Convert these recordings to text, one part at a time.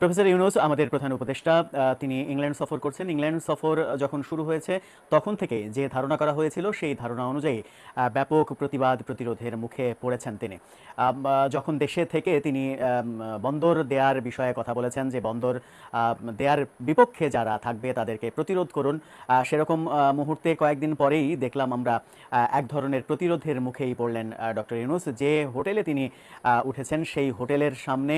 Professor Yunus, আমাদের প্রধান উপদেষ্টা তিনি ইংল্যান্ড সফর করছেন। ইংল্যান্ড সফর যখন শুরু হয়েছে, তখন থেকে যে ধারণা করা হয়েছিল, সেই ধারণা অনুযায়ী ব্যাপক প্রতিবাদ প্রতিরোধের মুখে পড়েছেন তিনি। যখন দেশে থেকে তিনি বন্দর দেয়ার বিষয়ে কথা বলেছেন, যে বন্দর দেয়ার বিপক্ষে যারা থাকবে, তাদেরকে প্রতিরোধ করুন সেরকম মুহূর্তে কয়েকদিন পরেই দেখলাম আমরা এক ধরনের প্রতিরোধের মুখেই পড়লেন ডক্টর ইউনুস। যে হোটেলে তিনি উঠেছেন, সেই হোটেলের সামনে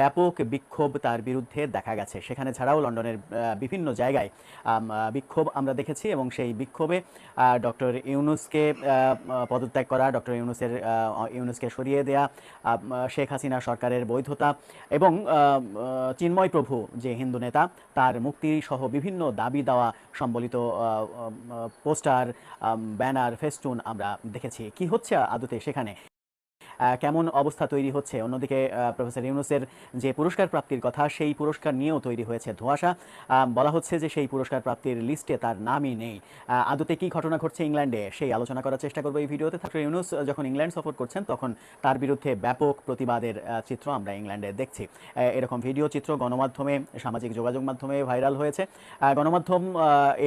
ব্যাপক বিক্ষোভ তার বিরুদ্ধে দেখা গেছে। সেখানে ছাড়াও লন্ডনের বিভিন্ন জায়গায় বিক্ষোভ আমরা দেখেছি এবং সেই বিক্ষোভে ডক্টর ইউনুসকে পদত্যাগ করা, ডক্টর ইউনুসের ইউনুসকে সরিয়ে দেয়া শেখ হাসিনা সরকারের বৈধতা এবং চিন্ময় প্রভু যে হিন্দু নেতা, তার মুক্তি সহ বিভিন্ন দাবি দেওয়া সম্বলিত পোস্টার ব্যানার, ফেস্টুন আমরা দেখেছি। কি হচ্ছে আদতে সেখানে? কেমন অবস্থা তৈরি হচ্ছে? অন্যদিকে প্রফেসর ইউনুসের যে পুরস্কার প্রাপ্তির কথা, সেই পুরস্কার নিয়েও তৈরি হয়েছে ধোঁয়াশা। বলা হচ্ছে যে সেই পুরস্কার প্রাপ্তির লিস্টে তার নামই নেই। আদতে কি ঘটনা ঘটছে ইংল্যান্ডে? সেই আলোচনা করার চেষ্টা করব এই ভিডিওতে। ডক্টর ইউনুস, যখন ইংল্যান্ড সফর করছেন, তখন তার বিরুদ্ধে ব্যাপক প্রতিবাদের চিত্র আমরা ইংল্যান্ডে দেখছি। এরকম ভিডিও চিত্র গণমাধ্যমে, সামাজিক যোগাযোগ মাধ্যমে ভাইরাল হয়েছে। গণমাধ্যম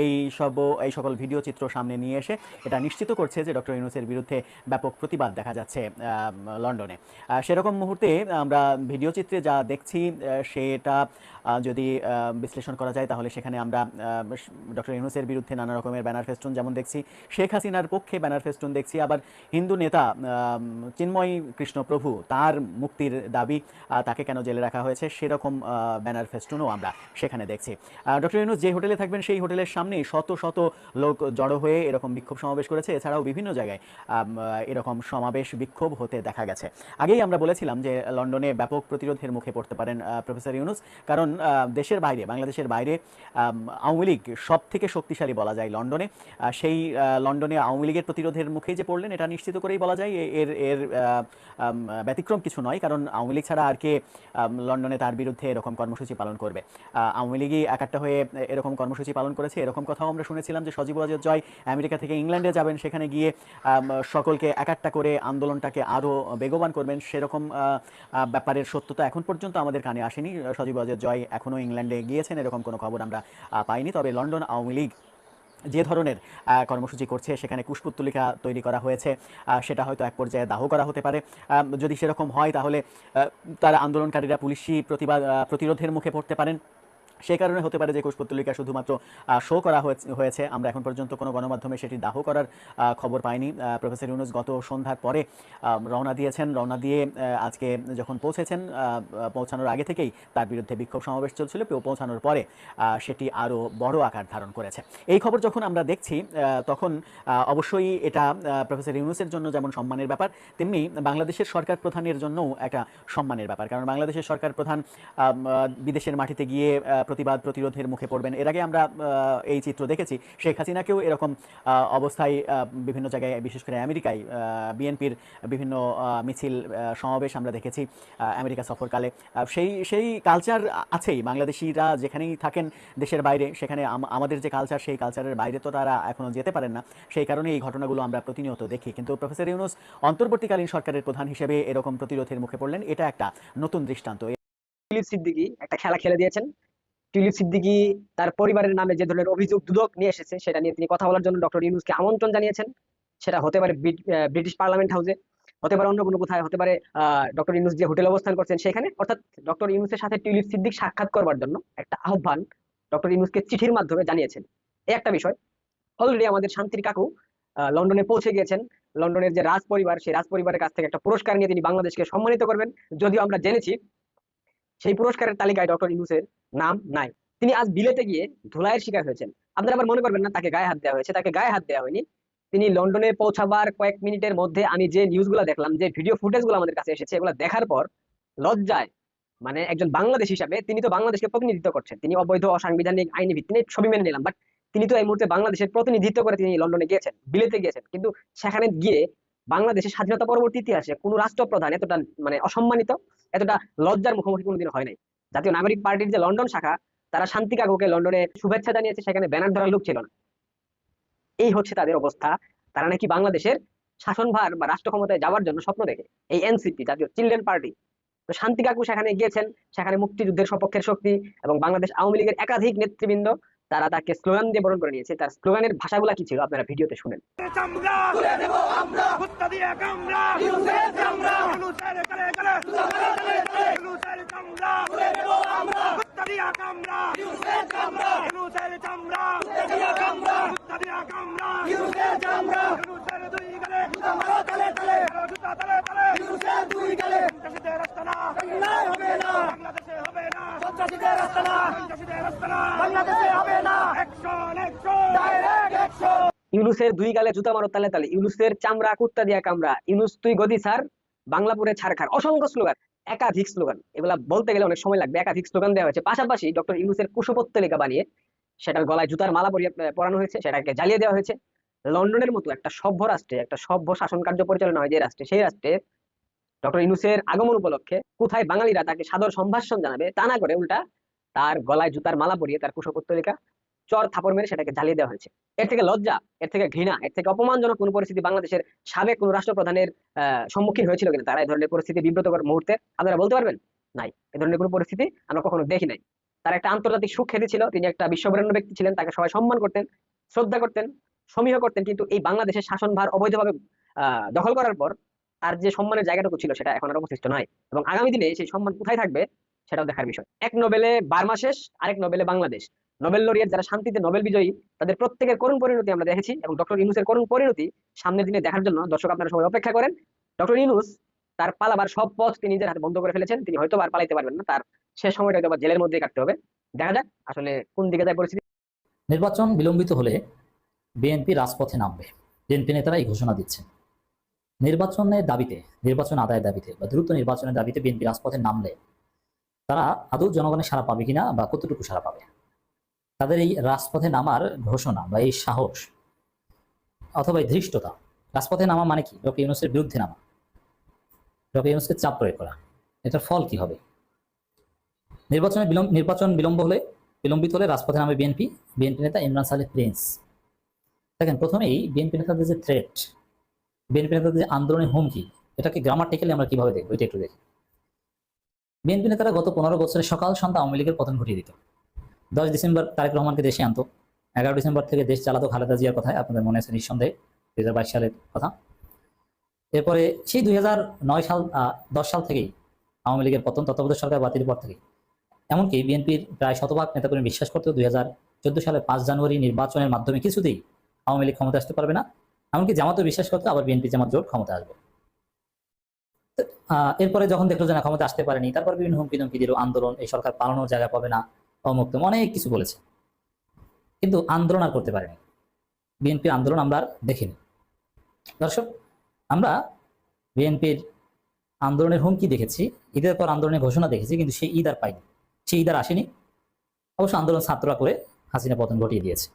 এই সব, এই সকল ভিডিও চিত্র সামনে নিয়ে এসে এটা নিশ্চিত করছে যে ডক্টর ইউনুসের বিরুদ্ধে ব্যাপক প্রতিবাদ দেখা যাচ্ছে। লন্ডনে। সেরকম মুহূর্তে আমরা ভিডিও চিত্রে যা দেখছি সেটা যদি বিশ্লেষণ করা যায়, তাহলে সেখানে আমরা ডক্টর ইউনুসের বিরুদ্ধে নানা রকমের ব্যানার ফেস্টুন যেমন দেখছি, শেখ হাসিনার পক্ষে ব্যানার ফেস্টুন দেখছি, আবার হিন্দু নেতা চিন্ময় কৃষ্ণ প্রভু তার মুক্তির দাবি তাকে কেন জেলে রাখা হয়েছে, সেরকম ব্যানার ফেস্টুনও আমরা সেখানে দেখছি। ডক্টর ইউনুস যে হোটেলে থাকবেন, সেই হোটেলের সামনেই শত শত লোক জড়ো হয়ে এরকম বিক্ষোভ সমাবেশ করেছে। এছাড়াও বিভিন্ন জায়গায় এরকম সমাবেশ, বিক্ষোভ হতে দেখা গেছে। আগেই আমরা বলেছিলাম যে, লন্ডনে ব্যাপক প্রতিরোধের মুখে পড়তে পারেন প্রফেসর ইউনুস। কারণ দেশের বাইরে, বাংলাদেশের বাইরে আওয়ামী লীগ সব থেকে শক্তিশালী বলা যায় লন্ডনে। সেই লন্ডনে আওয়ামী লীগের প্রতিরোধের মুখেই যে পড়লেন, এটা নিশ্চিত করেই বলা যায়। এর এর ব্যতিক্রম কিছু নয়, কারণ আওয়ামী লীগ ছাড়া আর কে লন্ডনে তার বিরুদ্ধে এরকম কর্মসূচি পালন করবে। আওয়ামী লীগই একাট্টা হয়ে এরকম কর্মসূচি পালন করেছে। এরকম কথাও আমরা শুনেছিলাম যে, সজীব ওয়াজেদ জয় আমেরিকা থেকে ইংল্যান্ডে যাবেন। সেখানে গিয়ে সকলকে একাট্টা করে আন্দোলনটাকে আরও বেগবান করবেন সেরকম ব্যাপারের সত্যতা এখন পর্যন্ত আমাদের কানে আসেনি। সজীব ওয়াজেদ জয় এখনও ইংল্যান্ডে গিয়েছেন, এরকম কোনো খবর আমরা পাইনি। তবে লন্ডন আওয়ামী লীগ যে ধরনের কর্মসূচি করছে, সেখানে কুশপুত্তলিকা তৈরি করা হয়েছে সেটা হয়তো এক পর্যায়ে দাহ করা হতে পারে। যদি সেরকম হয় তাহলে তারা আন্দোলনকারীরা পুলিশি প্রতিবাদ প্রতিরোধের মুখে পড়তে পারেন। সেই কারণে হতে পারে যে কুশপুত্তলিকা শুধুমাত্র শো করা হয়েছে- আমরা এখন পর্যন্ত কোনো গণমাধ্যমে সেটি দাহ করার খবর পাইনি। প্রফেসর ইউনুস গত সন্ধ্যার পরে রওনা দিয়েছেন। রওনা দিয়ে আজকে যখন পৌঁছেছেন পৌঁছানোর আগে থেকেই তার বিরুদ্ধে বিক্ষোভ সমাবেশ চলছিল। পৌঁছানোর পরে সেটি আরও বড় আকার ধারণ করেছে। এই খবর যখন আমরা দেখছি তখন অবশ্যই এটা প্রফেসর ইউনুসের জন্য যেমন সম্মানের ব্যাপার, তেমনি বাংলাদেশের সরকার প্রধানের জন্যও একটা সম্মানের ব্যাপার। কারণ বাংলাদেশের সরকার প্রধান বিদেশের মাটিতে গিয়ে প্রতিবাদ প্রতিরোধের মুখে পড়বেন। এর আগে আমরা এই চিত্র দেখেছি, শেখ হাসিনাকেও এরকম অবস্থায় বিভিন্ন জায়গায়, বিশেষ করে আমেরিকায় বিএনপির বিভিন্ন মিছিল সমাবেশ আমরা দেখেছি আমেরিকা সফরকালে। সেই সেই কালচার আছেই। বাংলাদেশিরা যেখানেই থাকেন দেশের বাইরে, সেখানে আমাদের যে কালচার সেই কালচারের বাইরে তো তারা এখনও যেতে পারেন না। সেই কারণে এই ঘটনাগুলো আমরা প্রতিনিয়ত দেখি। কিন্তু প্রফেসর ইউনুস, অন্তর্বর্তীকালীন সরকারের প্রধান হিসেবে এরকম প্রতিরোধের মুখে পড়লেন, এটা একটা নতুন দৃষ্টান্ত। সিদ্দিকি একটা খেলা খেলে দিয়েছেন। টিউলিপ সিদ্দিকি তার পরিবারের নামে যে ধরনের অভিযোগ দুদক নিয়ে এসেছে, সেটা নিয়ে তিনি কথা বলার জন্য ডক্টর ইউনুসকে আমন্ত্রণ জানিয়েছেন। সেটা হতে পারে ব্রিটিশ পার্লামেন্ট হাউসে, হতে পারে অন্য কোনো কোথায়, হতে পারে ডক্টর ইউনুস যে হোটেলে অবস্থান করছেন সেখানে। অর্থাৎ ডক্টর ইউনুসের সাথে টিউলিপ সিদ্দিক সাক্ষাৎ করবার জন্য একটা আহ্বান ডক্টর ইউনুসকে চিঠির মাধ্যমে জানিয়েছেন। এই একটা বিষয় অলরেডি আমাদের শান্তির কাকু লন্ডনে পৌঁছে গিয়েছেন। লন্ডনের যে রাজ পরিবার সেই রাজ পরিবারের কাছ থেকে একটা পুরস্কার নিয়ে তিনি বাংলাদেশকে সম্মানিত করবেন। যদিও আমরা জেনেছি সেই পুরস্কারের তালিকায় ডক্টর ইউনুসের নাম নাই। তিনি আজ বিলেতে গিয়ে ধুলাইয়ের শিকার হয়েছেন। আপনারা আবার মনে করবেন না, তাকে গায়ে হাত দেওয়া হয়েছে, তাকে গায়ে হাত দেওয়া হয়নি। তিনি লন্ডনে পৌঁছাবার কয়েক মিনিটের মধ্যে আমি যে নিউজগুলো দেখলাম, যে ভিডিও ফুটেজগুলো আমাদের কাছে এসেছে, এগুলো দেখার পর লজ্জায় মানে একজন বাংলাদেশ হিসাবে তিনি তো বাংলাদেশকে প্রতিনিধিত্ব করছেন। তিনি অবৈধ, অসাংবিধানিক আইনি ভিত্তি ছবি মেনে নিলাম বাট তিনি তো এই মুহূর্তে বাংলাদেশের প্রতিনিধিত্ব করে তিনি লন্ডনে গিয়েছেন, বিলেতে গিয়েছেন। কিন্তু সেখানে গিয়ে বাংলাদেশের স্বাধীনতা পরবর্তী ইতিহাসে কোন রাষ্ট্রপ্রধান এতটা মানে অসম্মানিত, এতটা লজ্জার মুখোমুখি কোনোদিন হয় নাই। জাতীয় নাগরিক পার্টির যে লন্ডন শাখা, তারা শান্তি কাকুকে লন্ডনে শুভেচ্ছা জানিয়েছে, সেখানে ব্যানার ধরার লোক ছিল না। এই হচ্ছে তাদের অবস্থা। তারা নাকি বাংলাদেশের শাসনভার বা রাষ্ট্র ক্ষমতায় যাওয়ার জন্য স্বপ্ন দেখে। এই এনসিপি, জাতীয় চিলড্রেন পার্টি। তো শান্তি কাকু সেখানে গিয়েছেন, সেখানে মুক্তিযুদ্ধের সপক্ষের শক্তি এবং বাংলাদেশ আওয়ামী লীগের একাধিক নেতৃবৃন্দ তারা তাকে স্লোগান দিয়ে বরণ করে নিয়েছে। তার স্লোগানের ভাষাগুলা কি ছিল? আপনারা ভিডিওতে শুনেন। না। ইউনুসের দুই গালে জুতা মারো তালে তালে, ইউনুসের চামড়া, কুত্তা দিয়া কামড়া, ইউনুস তুই গদি স্যার বাংলাপুরে ছাড়খার অসংখ্য স্লোগান, একাধিক স্লোগান। এগুলা বলতে গেলে অনেক সময় লাগবে, একাধিক স্লোগান দেওয়া হয়েছে। পাশাপাশি ডক্টর ইউনুসের কুশপত্তলিকা বানিয়ে সেটার গলায় জুতার মালা পরিয়ে পরানো হয়েছে, সেটাকে জ্বালিয়ে দেওয়া হয়েছে। লন্ডনের মতো একটা সভ্য রাষ্ট্রে, একটা সভ্য শাসন কার্য পরিচালনা হয় যে রাষ্ট্রে, সেই রাষ্ট্রে ডক্টর ইউনুসের আগমন উপলক্ষে কোথায় বাঙালিরা তাকে সাদর সম্ভাষণ জানাবে তা না করে উল্টা তার গলায় জুতার মালা পরিয়ে তার কুশপত্তলিকা চর থাপড় মেরে সেটাকে জ্বালিয়ে দেওয়া হয়েছে। এর থেকে লজ্জা, এর থেকে ঘৃণা, এর থেকে অপমানজনক কোন পরিস্থিতি বাংলাদেশের সাবেক কোন রাষ্ট্রপ্রধানের সম্মুখীন হয়েছিল কিনা তারা এই ধরনের পরিস্থিতি বিব্রতকর মুহূর্তে আপনারা বলতে পারবেন? নাই। এই ধরনের কোনো পরিস্থিতি আমরা কখনো দেখি নাই। তার একটা আন্তর্জাতিক সুখ খ্যাতি ছিল, তিনি একটা বিশ্ববরেণ্য ব্যক্তি ছিলেন, তাকে সবাই সম্মান করতেন, শ্রদ্ধা করতেন, সমীহ করতেন, কিন্তু এই বাংলাদেশের শাসনভার অবৈধভাবে দখল করার পর তার যে সম্মানের জায়গাটুকু ছিল সেটা এখন আর অবশিষ্ট নয় এবং আগামী দিনে সেই সম্মান কোথায় থাকবে সেটাও দেখার বিষয়। এক নোবেলে বার্মা শেষ, আরেক নোবেলে বাংলাদেশ। নোবেল লরিয়েট যারা শান্তিতে নোবেল বিজয়ী, তাদের প্রত্যেকের করুণ পরিণতি আমরা দেখেছি এবং ডক্টর ইউনুসের করুণ পরিণতি সামনের দিনে দেখার জন্য দর্শক আপনারা সবাই অপেক্ষা করেন। ডক্টর ইউনুস তার পালাবার সব পথ তিনি নিজের হাতে বন্ধ করে ফেলেছেন, তিনি হয়তো আর পালাইতে পারবেন না, তার শেষ সময়টা হয়তো জেলের মধ্যে কাটতে হবে। দেখা যাক আসলে কোন দিকে যায় পরিস্থিতি। নির্বাচন বিলম্বিত হলে বিএনপি রাজপথে নামবে, বিএনপি নেতারা এই ঘোষণা দিচ্ছেন। নির্বাচনের দাবিতে, নির্বাচন আদায়ের দাবিতে বা দ্রুত নির্বাচনের দাবিতে বিএনপি রাজপথে নামলে তারা আদৌ জনগণের সাড়া পাবে কিনা বা কতটুকু সাড়া পাবে? তাদের এই রাজপথে নামার ঘোষণা বা এই সাহস অথবা এই ধৃষ্টতা, রাজপথে নামা মানে কি? ডক্টর ইউনুসের বিরুদ্ধে নামা। ডক্টর ইউনুসকে চাপ প্রয়োগ করা, এটার ফল কি হবে? নির্বাচনে বিলম্ব নির্বাচন বিলম্ব হলে, বিলম্বিত হলে রাজপথে নামে বিএনপি বিএনপি নেতা ইমরান সালেহ প্রিন্স। দেখেন, প্রথমেই বিএনপি নেতাদের যে থ্রেট বিএনপি নেতাদের যে আন্দোলনের হুমকি, এটাকে গ্রামাটিক্যালি আমরা কীভাবে দেখব? এটা একটু দেখি। বিএনপি নেতারা গত পনেরো বছরে সকাল সন্ধ্যা আওয়ামী লীগের পতন ঘটিয়ে দিত। দশ ডিসেম্বর তারেক রহমানকে দেশে আনতো। এগারো ডিসেম্বর থেকে দেশ চালাতো খালেদা জিয়ার কথায়, আপনাদের মনে আছে নিঃসন্দেহে, দুই হাজার বাইশ সালের কথা। এরপরে সেই দুই নয় সাল দশ সাল থেকেই আওয়ামী লীগের পতন, তত্ত্বাবধায়ক সরকার বাতিলের পর থেকেই। এমনকি বিএনপির প্রায় শতভাগ নেতাকর্মী বিশ্বাস করতো দুই চোদ্দ সালের পাঁচ জানুয়ারি নির্বাচনের মাধ্যমে কিছুতেই আওয়ামী লীগ ক্ষমতা আসতে পারবে না। এমনকি জামাতও বিশ্বাস করতো আবার বিএনপি জামাত জোট ক্ষমতা আসবে। এরপরে যখন দেখল যে না ক্ষমতা আসতে পারেনি, তারপর বিভিন্ন হুমকি ধমকি দিল, আন্দোলন, এই সরকার পালানোর জায়গা পাবে না অমুক্ত অনেক কিছু বলেছে। কিন্তু আন্দোলন আর করতে পারেনি। বিএনপির আন্দোলন আমরা আর দেখিনি। দর্শক, আমরা বিএনপির আন্দোলনের হুমকি দেখেছি। ঈদের পর আন্দোলনের ঘোষণা দেখেছি, কিন্তু সেই ঈদ আর পাইনি। সেই ঈদ আর আসেনি। অবশ্য আন্দোলন ছাত্ররা করে হাসিনা পতন ঘটিয়ে দিয়েছে।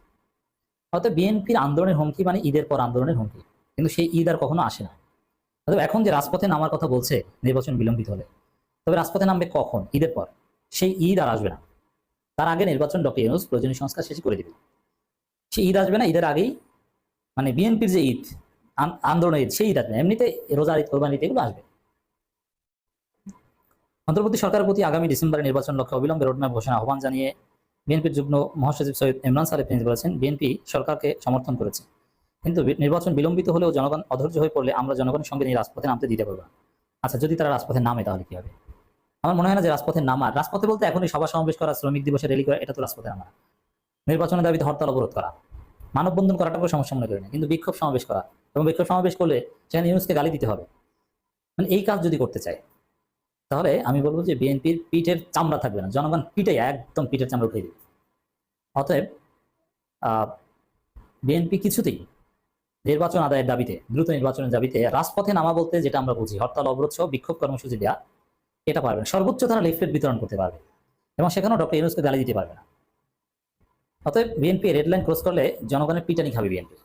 অর্থাৎ বিএনপির আন্দোলনের হুমকি মানে ঈদের পর আন্দোলনের হুমকি। কিন্তু সেই ঈদ আর কখনো আসে না। অর্থাৎ এখন যে রাজপথে নামার কথা বলছে, নির্বাচন বিলম্বিত হলে, তবে রাজপথে নামবে কখন? ঈদের পর। সেই ঈদ আর আসবে না। তার আগে নির্বাচন ডক্টর ইউনুস প্রয়োজনীয় সংস্কার শেষ করে দেবে সেই ঈদ আসবে না, ঈদের আগেই মানে বিএনপির যে ঈদ, আন- আন্দোলনের ঈদ, সেই ঈদ আসবে এমনিতে রোজার ঈদ কোরবানি ঈদ, এগুলো আসবে। অন্তর্বর্তী সরকারের প্রতি আগামী ডিসেম্বরে নির্বাচন লক্ষ্যে অবিলম্বে রোডম্যাপ ঘোষণা আহ্বান জানিয়ে বিএনপির যুগ্ম মহাসচিব সৈয়দ ইমরান সালেহ প্রিন্স বলেছেন, বিএনপি সরকারকে সমর্থন করেছে। কিন্তু নির্বাচন বিলম্বিত হলেও জনগণ অধৈর্য হয়ে পড়লে আমরা জনগণের সঙ্গে নিয়ে রাজপথে নামতে দিতে পারব আচ্ছা যদি তারা রাজপথে নামে তাহলে কি হবে? আমার মনে হয় না যে রাজপথে নামার। রাজপথে বলতে এখনই সভা সমাবেশ করা, শ্রমিক দিবসে র্যালি করা, এটা তো রাজপথে নামা নির্বাচনের দাবিতে হরতাল অবরোধ করা। মানববন্ধন করাটা কোনো সমস্যা মনে করি না, কিন্তু বিক্ষোভ সমাবেশ করা। এবং বিক্ষোভ সমাবেশ করলে সেখানে ইউনুসকে গালি দিতে হবে। মানে এই কাজ যদি করতে চায়, তাহলে আমি বলব যে বিএনপির পিঠের চামড়া থাকবে না। জনগণ পিঠে একদম পিঠের চামড়া উঠিয়ে দিবে। অতএব বিএনপি কিছুতেই নির্বাচন আদায়ের দাবিতে, দ্রুত নির্বাচনের দাবিতে রাজপথে নামা বলতে যেটা আমরা বুঝি, হরতাল, অবরোধ সহ বিক্ষোভ কর্মসূচি দেওয়া এটা পারবে সর্বোচ্চ তারা লিফলেট বিতরণ করতে পারবে। এবং সেখানেও ডক্টর ইউনুসকে গালি দিতে পারবে না। অতএব বিএনপি রেড লাইন ক্রস করলে জনগণের পিটানি খাবে বিএনপি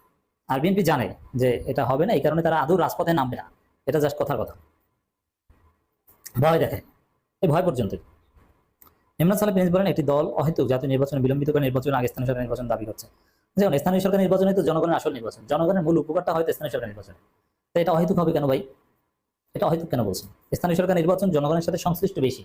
আর বিএনপি জানে যে এটা হবে না, এই কারণে তারা আদৌ রাজপথে নামবে না। এটা জাস্ট কথার কথা। ভয় দেখে। এই ভয় পর্যন্ত। ইমরান সালেহ প্রিন্স বলেন, একটি দল অহেতুক জাতীয় নির্বাচন বিলম্বিত করে নির্বাচন আগে স্থানীয় সরকার নির্বাচন দাবি করছে। যেমন স্থানীয় সরকার নির্বাচনে তো জনগণের আসল নির্বাচন। জনগণের মূল উপকারটা হয়তো স্থানীয় সরকার নির্বাচন। তো এটা অহেতুক হবে কেন ভাই? এটা হয়তো কেন বলছেন? স্থানীয় সরকার নির্বাচন জনগণের সাথে সংশ্লিষ্ট বেশি।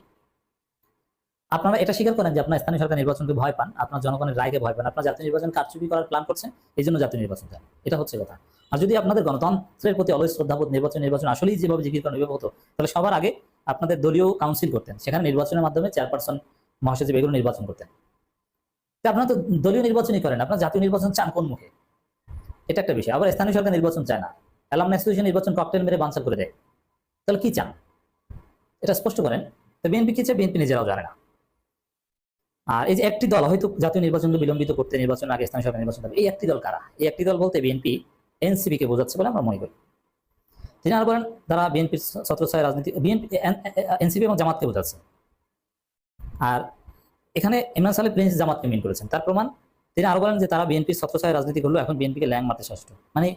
আপনারা এটা স্বীকার করেন যে আপনার স্থানীয় সরকার নির্বাচনকে ভয় পান, আপনার জনগণের রায়কে ভয় পান, আপনার জাতীয় নির্বাচন কারচুপি করার প্ল্যান করছেন, এই জন্য জাতীয় নির্বাচন চান। এটা হচ্ছে কথা। আর যদি আপনাদের গণতন্ত্রের প্রতি অলয় শ্রদ্ধাবোধ নির্বাচন নির্বাচন আসলেই যেভাবে জিজ্ঞেস করেন হতো, তাহলে সবার আগে আপনাদের দলীয় কাউন্সিল করতেন, সেখানে নির্বাচনের মাধ্যমে চেয়ারপারসন মহাসচিব এগুলো নির্বাচন করতেন। তা আপনারা তো দলীয় নির্বাচনই করেন, আপনার জাতীয় নির্বাচন চান কোন মুখে? এটা একটা বিষয়। আবার স্থানীয় সরকার নির্বাচন চায় না। অ্যালাম অ্যাসোসিয়েশন নির্বাচন ককটেল মেরে বানচাল করে দেয়। তাহলে কি চান? এটা স্পষ্ট করেন। তো বিএনপি কি চায়? বিএনপি নিজেরাও জানে না। আর এই যে একটি দল, হয়তো জাতীয় নির্বাচনকে বিলম্বিত করতে নির্বাচন আগে স্থানীয় সরকার নির্বাচন এই একটি দল কারা? এই একটি দল বলতে বিএনপি এনসিপি কে বোঝাচ্ছে বলে আমরা মনে করি। তিনি আর বলেন, তারা বিএনপির ছত্রছায় রাজনীতি, বিএনপি এনসিপি এবং জামাতকে বোঝাচ্ছে। আর এখানে ইমরান সাহেব প্রিন্স জামাতকে মিন করেছেন। তার প্রমাণ তিনি আরও বলেন যে তারা বিএনপির ছত্রছায় রাজনীতি করল এখন বিএনপিকে ল্যাং মারতে ষষ্ঠ মানে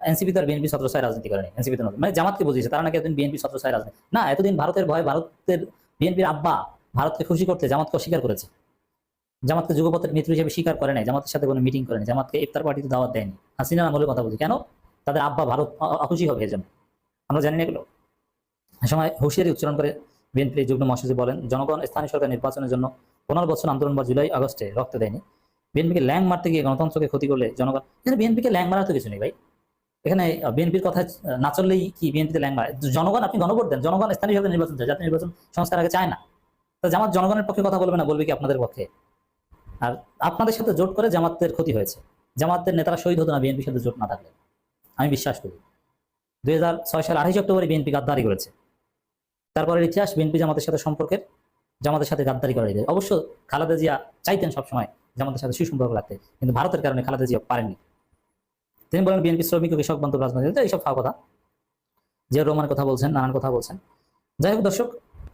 এনসিপি তো আর বিএনপি ছত্রছায় রাজনীতি করেনি এনসিপি তো মানে জামাতকে বুঝিয়েছে, তারা নাকি এতদিন বিএনপি ছত্রছায় রাজনীতি না, এতদিন ভারতের ভয় ভারতের বিএনপির আব্বা ভারতকে খুশি করতে জামাতকে অস্বীকার করেছে। জামাতকে যুগপথের মিত্র হিসেবে স্বীকার করে নাই, জামাতের সাথে কোনো মিটিং করেনি জামাতকে ইফতার পার্টিতে দাওয়াত দেয়নি। হাসিনা আমলের কথা বলছি। কেন? তাদের আব্বা ভারত অখুশি হবে এর জন্য আমরা জানি না এগুলো। সময় হুঁশিয়ারি উচ্চারণ করে বিএনপির যুগ্ম মহাসচিব বলেন, জনগণ স্থানীয় সরকার নির্বাচনের জন্য পনেরো বছর আন্দোলন বা জুলাই, আগস্টে রক্ত দেয়নি। বিএনপিকে ল্যাং মারতে গিয়ে গণতন্ত্রকে ক্ষতি করলে জনগণ বিএনপিকে ল্যাং মারার তো কিছু নেই ভাই। এখানে বিএনপির কথা না চললেই কি বিএনপিতে ল্যাং জনগণ, আপনি গণভোট দেন, জনগণ স্থানীয় সরকার নির্বাচন চায়। জাতীয় নির্বাচন সংস্কার আগে চায় না। তো জামাত জনগণের পক্ষে কথা বলবে না, বলবে কি আপনাদের পক্ষে? আর আপনাদের সাথে জোট করে জামাতের ক্ষতি হয়েছে। জামাতের নেতারা শহীদ হতো না বিএনপির সাথে জোট না থাকলে। আমি বিশ্বাস করি। দুই হাজার ছয় সাল আঠাইশ অক্টোবরে বিএনপি গাদ্দারি করেছে। তারপরে ইতিহাস বিএনপি জামাতের সাথে সম্পর্কের, জামাতের সাথে গাদ্দারি করে অবশ্য খালেদা জিয়া চাইতেন সবসময় জামাতের সাথে সুসম্পর্ক রাখতে, কিন্তু ভারতের কারণে খালেদা জিয়া পারেননি। তিনি বলেন বিএনপি শ্রমিক ও কৃষক বান্ধব রাজনীতি এইসব খাওয়া কথা। জিয়া রহমানের কথা বলছেন নানান কথা বলছেন। যাই হোক দর্শক,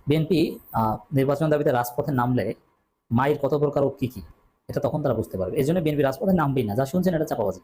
বিএনপি নির্বাচন দাবিতে রাজপথে নামলে মায়ের কত প্রকার ও কি কি, এটা তখন তারা বুঝতে পারবে। এই জন্য বিএনপি রাজপথে নামবেই না, যা শুনছেন এটা চাপাবাজি